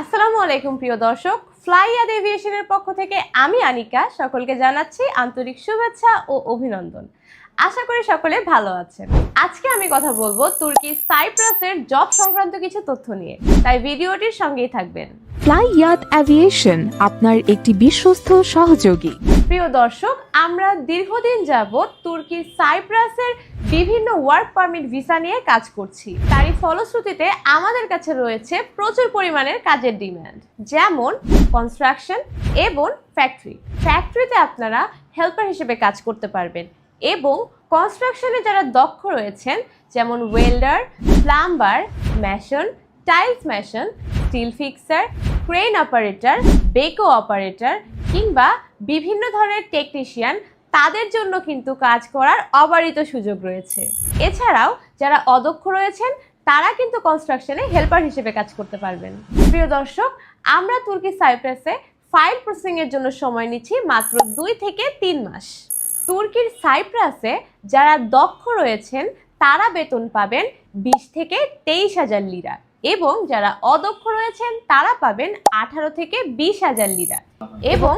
আসসালামু আলাইকুম প্রিয় দর্শক। ফ্লাইয়াদ এভিয়েশনের পক্ষ থেকে আমি আনিকা। সকলকে জানাচ্ছি আন্তরিক শুভেচ্ছা ও অভিনন্দন। আশা করি সকলে ভালো আছেন। আজকে আমি কথা বলব তুর্কি সাইপ্রাসের জব সংক্রান্ত কিছু তথ্য নিয়ে। তাই ভিডিওটির সঙ্গেই থাকবেন। ফ্লাই ইয়াত অ্যাভিয়েশন আপনার একটি বিশ্বস্ত সহযোগী। প্রিয় দর্শক আমরা দীর্ঘদিন যাবৎ তুর্কি সাইপ্রাসের বিভিন্ন ওয়ার্ক পারমিট ভিসা নিয়ে কাজ করছি। তারই ফলশ্রুতিতে আমাদের কাছে রয়েছে প্রচুর পরিমাণের কাজের ডিমান্ড যেমন কনস্ট্রাকশন এবং ফ্যাক্টরি ফ্যাক্টরিতে আপনারা হেল্পার হিসেবে কাজ করতে পারবেন এবং কনস্ট্রাকশনে যারা দক্ষ রয়েছেন, যেমন welder plumber mason tiles mason steel fixer crane operator backhoe operator কিংবা বিভিন্ন ধরনের টেকনিশিয়ান তাদের জন্য কিন্তু কাজ করার অবারিত সুযোগ রয়েছে। এছাড়াও যারা অদক্ষ রয়েছেন, তারা কিন্তু কনস্ট্রাকশনে হেল্পার হিসেবে কাজ করতে পারবেন। প্রিয় দর্শক, আমরা তুর্কি সাইপ্রাসে ফাইল প্রসেসিংয়ের জন্য সময় নিচ্ছি মাত্র দুই থেকে তিন মাস। তুর্কির সাইপ্রাসে যারা দক্ষ রয়েছেন, তারা বেতন পাবেন বিশ থেকে তেইশ হাজার লিরা এবং যারা অদক্ষ রয়েছেন, তারা পাবেন আঠারো থেকে বিশ হাজার লিরা এবং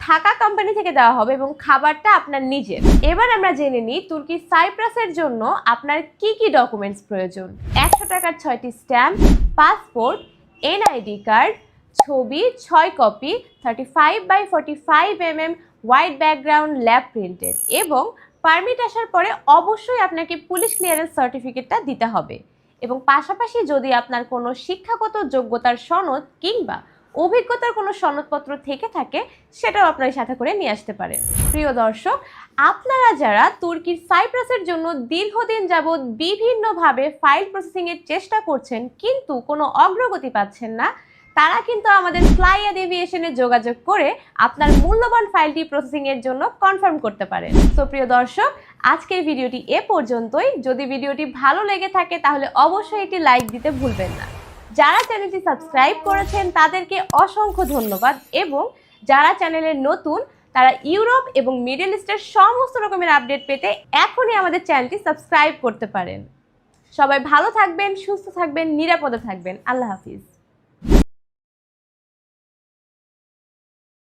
থাকা কোম্পানি থেকে দেওয়া হবে এবং খাবারটা আপনার নিজের। এবার আমরা জেনে নিই তুর্কি সাইপ্রাসের জন্য আপনার কি কি ডকুমেন্টস প্রয়োজন? একশো টাকার ছয়টি স্ট্যাম্প পাসপোর্ট এনআইডি কার্ড ছবি, ছয় copy thirty five by forty five M M white background lab printed এবং পারমিট আসার পরে অবশ্যই আপনাকে পুলিশ ক্লিয়ারেন্স সার্টিফিকেটটা দিতে হবে। এবং পাশাপাশি যদি আপনার কোনো শিক্ষাগত যোগ্যতার সনদ কিংবা অভিজ্ঞতার কোনো সনদপত্র থেকে থাকে, সেটাও আপনার সাথে করে নিয়ে আসতে পারেন। প্রিয় দর্শক, আপনারা যারা তুর্কির সাইপ্রাসের জন্য দীর্ঘদিন যাবৎ বিভিন্নভাবে ফাইল প্রসেসিংয়ের চেষ্টা করছেন, কিন্তু কোনো অগ্রগতি পাচ্ছেন না, তারা কিন্তু আমাদের ফ্লাইয়াদ এভিয়েশনে যোগাযোগ করে আপনার মূল্যবান ফাইলটি প্রসেসিংয়ের জন্য কনফার্ম করতে পারেন। তো প্রিয় দর্শক, আজকের ভিডিওটি এ পর্যন্তই। যদি ভিডিওটি ভালো লেগে থাকে, তাহলে অবশ্যই একটি লাইক দিতে ভুলবেন না। যারা চ্যানেলটি সাবস্ক্রাইব করেছেন, তাদেরকে অসংখ্য ধন্যবাদ এবং যারা চ্যানেলের নতুন, তারা ইউরোপ এবং মিডল ইস্টের সমস্ত রকমের আপডেট পেতে এখনই আমাদের চ্যানেলটি সাবস্ক্রাইব করতে পারেন। সবাই ভালো থাকবেন, সুস্থ থাকবেন, নিরাপদে থাকবেন। আল্লাহ হাফিজ।